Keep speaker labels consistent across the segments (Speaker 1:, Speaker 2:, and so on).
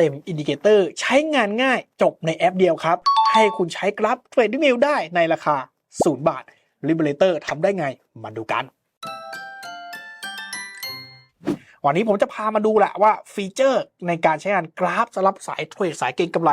Speaker 1: เต็มอินดิเคเตอร์ใช้งานง่ายจบในแอปเดียวครับ ให้คุณใช้กราฟเทรดดิ้งวิวได้ในราคา 0 บาท Liberator ทำได้ไง มาดูกัน วันนี้ผมจะพามาดูแหละว่าฟีเจอร์ในการใช้งานกราฟสำหรับสายเทรดสายเก็งกำไร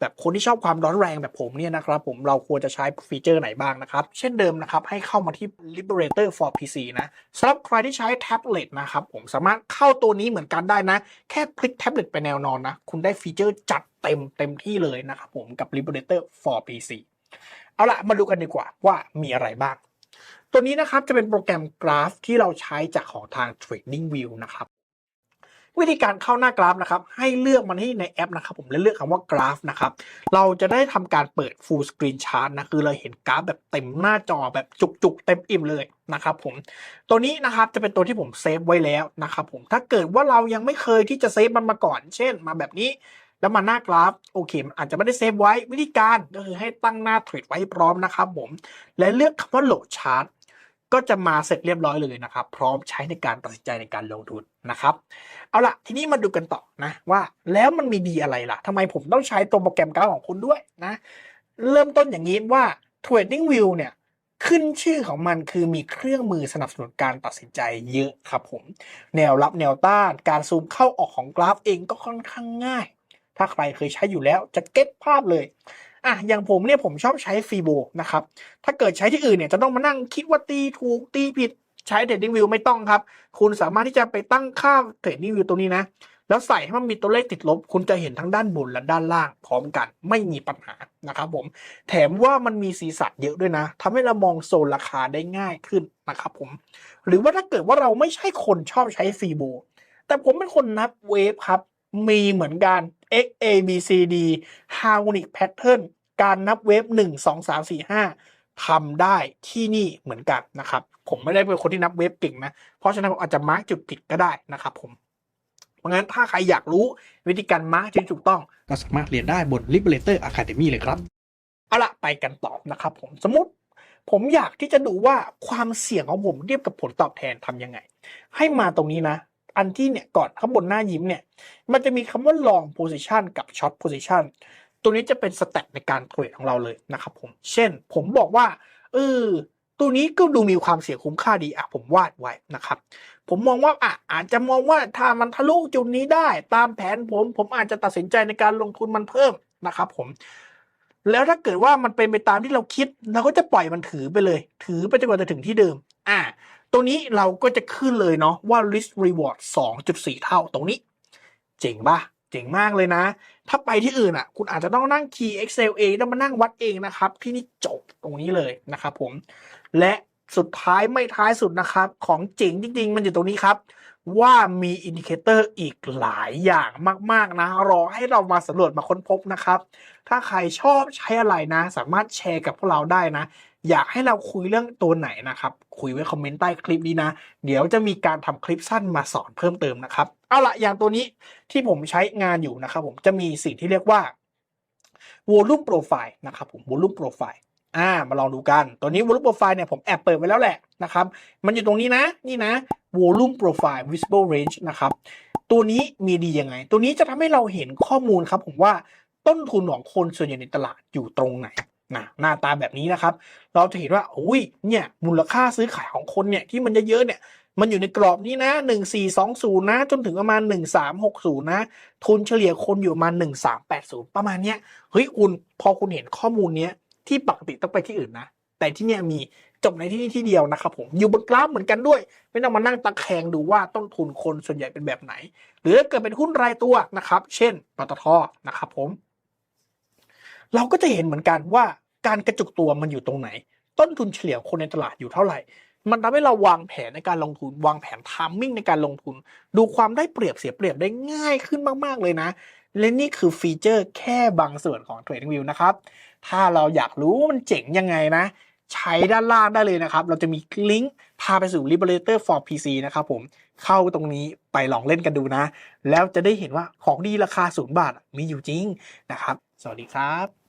Speaker 1: แบบคนที่ชอบความร้อนแรงแบบผมเนี่ยนะครับผมเราควรจะใช้ฟีเจอร์ไหนบ้างนะครับ เช่นเดิมนะครับ ให้เข้ามาที่ Liberator for PC นะสำหรับใครที่ใช้แท็บเล็ตนะครับผมสามารถเข้าตัวนี้เหมือนกันได้นะ แค่พลิกแท็บเล็ตไปแนวนอนนะ คุณได้ฟีเจอร์จัดเต็มเต็มที่เลยนะครับผมกับ Liberator for PC เอาละมาดูกันดีกว่าว่ามีอะไรบ้าง ตัวนี้นะครับจะเป็นโปรแกรมกราฟที่เราใช้จากของทาง Trading View นะครับ วิธีการเข้าหน้ากราฟนะครับ ให้เลือกมันที่ในแอปนะครับผมและเลือกคำว่ากราฟนะครับ เราจะได้ทำการเปิด full screen chart นะ คือเราเห็นกราฟแบบเต็มหน้าจอแบบจุกๆ เต็มอิ่มเลยนะครับผม ตัวนี้นะครับจะเป็นตัวที่ผมเซฟไว้แล้วนะครับผม ถ้าเกิดว่าเรายังไม่เคยที่จะเซฟมันมาก่อน เช่น มาแบบนี้แล้วมาหน้ากราฟโอเคมันอาจจะไม่ได้เซฟไว้วิธีการก็คือให้ตั้งหน้าเทรดไว้พร้อมนะครับผม และเลือกคำว่าโหลดชาร์ต ก็จะมาเสร็จเรียบร้อยเลยนะครับ พร้อมใช้ในการตัดสินใจในการลงทุนนะครับ เอาล่ะทีนี้มาดูกันต่อนะว่าแล้วมันมีดีอะไรล่ะทำไมผมต้องใช้ตัวโปรแกรมกราฟของคุณด้วยนะ เริ่มต้นอย่างนี้ว่า Trading View เนี่ยขึ้นชื่อของมันคือมีเครื่องมือสนับสนุนการตัดสินใจเยอะครับผม แนวรับแนวต้าน การซูมเข้าออกของกราฟเองก็ค่อนข้างง่าย ถ้าใครเคยใช้อยู่แล้วจะเก็ตภาพเลย อะอย่างผมเนี่ยผมชอบใช้ฟีโบนะครับ ถ้าเกิดใช้ที่อื่นเนี่ยจะต้องมานั่งคิดว่าตีถูกตีผิดใช้ Trading View ไม่ต้องครับ คุณสามารถที่จะไปตั้งค่า Trading View ตัวนี้นะ แล้วใส่ให้มันมีตัวเลขติดลบ คุณจะเห็นทั้งด้านบนและด้านล่าง พร้อมกันไม่มีปัญหานะครับผม แถมว่ามันมีสีสันเยอะด้วยนะทำให้เรามองโซนราคาได้ง่ายขึ้นนะครับผม หรือว่าถ้าเกิดว่าเราไม่ใช่คนชอบใช้ฟีโบแต่ผมเป็นคนนับเวฟครับ มีเหมือนกัน x a b c d harmonic pattern การนับเวฟ1 2 3 4 5ทำได้ที่นี่เหมือนกันนะครับ ผมไม่ได้เป็นคนที่นับเวฟเก่งนะ เพราะฉะนั้นผมอาจจะมาร์กจุดผิดก็ได้นะครับผมเพราะงั้นถ้าใครอยากรู้วิธีการมาร์กที่ถูกต้อง ก็สามารถเรียนได้บน Liberator Academy เลยครับ เอาละไปกันต่อนะครับผมสมมติผมอยากที่จะดูว่าความเสี่ยงของผมเทียบกับผลตอบแทนทำยังไง ให้มาตรงนี้นะ อันที่เนี่ยก่อนข้างบนหน้ายิ้มเนี่ย มันจะมีคำว่า long position กับ short position ตัวนี้จะเป็นสเต็ปในการเทรดของเราเลยนะครับผม เช่นผมบอกว่าเออตัวนี้ก็ดูมีความเสี่ยงคุ้มค่าดีอะผมวาดไว้นะครับ ผมมองว่าอะอาจจะมองว่าถ้ามันทะลุจุดนี้ได้ตามแผนผม ผมอาจจะตัดสินใจในการลงทุนมันเพิ่มนะครับผม แล้วถ้าเกิดว่ามันเป็นไปตามที่เราคิด เราก็จะปล่อยมันถือไปเลย ถือไปจนกว่าจะถึงที่เดิม อ่าตรงนี้เราก็จะขึ้นเลยเนาะว่า risk reward 2.4 เท่าตรงนี้ เจ๋งปะเจ๋งมากเลยนะ ถ้าไปที่อื่นอะ คุณอาจจะต้องนั่ง key excel เองต้องมานั่งวัดเองนะครับ ที่นี่จบตรงนี้เลยนะครับผม และสุดท้ายไม่ท้ายสุดนะครับ ของจริงจริง ๆ มันอยู่ตรงนี้ครับ ว่ามีอินดิเคเตอร์อีกหลายอย่างมากๆนะ รอให้เรามาสำรวจมาค้นพบนะครับ ถ้าใครชอบใช้อะไรนะ สามารถแชร์กับพวกเราได้นะ อยากให้เราคุยเรื่องตัวไหนนะครับ คุยไว้คอมเมนต์ใต้คลิปนี้นะ เดี๋ยวจะมีการทำคลิปสั้นมาสอนเพิ่มเติมนะครับ เอาละอย่างตัวนี้ที่ผมใช้งานอยู่นะครับผมจะมีสิ่งที่เรียกว่า volume profile นะครับผม volume profile อ่ามาลองดูกันตัวนี้ volume profile เนี่ยผมแอบเปิดไว้แล้วแหละนะครับมันอยู่ตรงนี้นะนี่นะ volume profile visible range นะครับตัวนี้มีดียังไง ตัวนี้จะทำให้เราเห็นข้อมูลครับผมว่าต้นทุนของคนส่วนใหญ่ในตลาดอยู่ตรงไหน นะหน้าตาแบบนี้นะครับ เราจะเห็นว่าอุ้ยเนี่ยมูลค่าซื้อขายของคนเนี่ยที่มันเยอะๆเนี่ยมันอยู่ในกรอบนี้นะ 1420 นะ จนถึงประมาณ 1360 นะ ทุนเฉลี่ยคนอยู่ประมาณ 1380 ประมาณเนี้ยเฮ้ยคุณพอคุณเห็นข้อมูลเนี้ยที่ปกติต้องไปที่อื่นนะ แต่ที่เนี่ยมีจบในที่นี่ที่เดียวนะครับผมอยู่บนกราฟเหมือนกันด้วย ไม่ต้องมานั่งตะแคงดูว่าต้นทุนคนส่วนใหญ่เป็นแบบไหน หรือเกิดเป็นหุ้นรายตัวนะครับ เช่นปตทนะครับผม เราก็จะเห็นเหมือนกันว่า การกระจุกตัวมันอยู่ตรงไหน ต้นทุนเฉลี่ยคนในตลาดอยู่เท่าไหร่ มันทำให้เราวางแผนในการลงทุน วางแผนทามมิ่งในการลงทุน ดูความได้เปรียบเสียเปรียบได้ง่ายขึ้นมาก ๆ เลยนะ และนี่คือฟีเจอร์แค่บางส่วนของ Trading View นะครับ ถ้าเราอยากรู้ว่ามันเจ๋งยังไงนะ ใช้ด้านล่างได้เลยนะครับ เราจะมีลิงก์พาไปสู่ Liberator for PC นะครับผมเข้าตรงนี้ไปลองเล่นกันดูนะ แล้วจะได้เห็นว่าของดีราคาศูนย์บาทมีอยู่จริงนะครับ สวัสดีครับ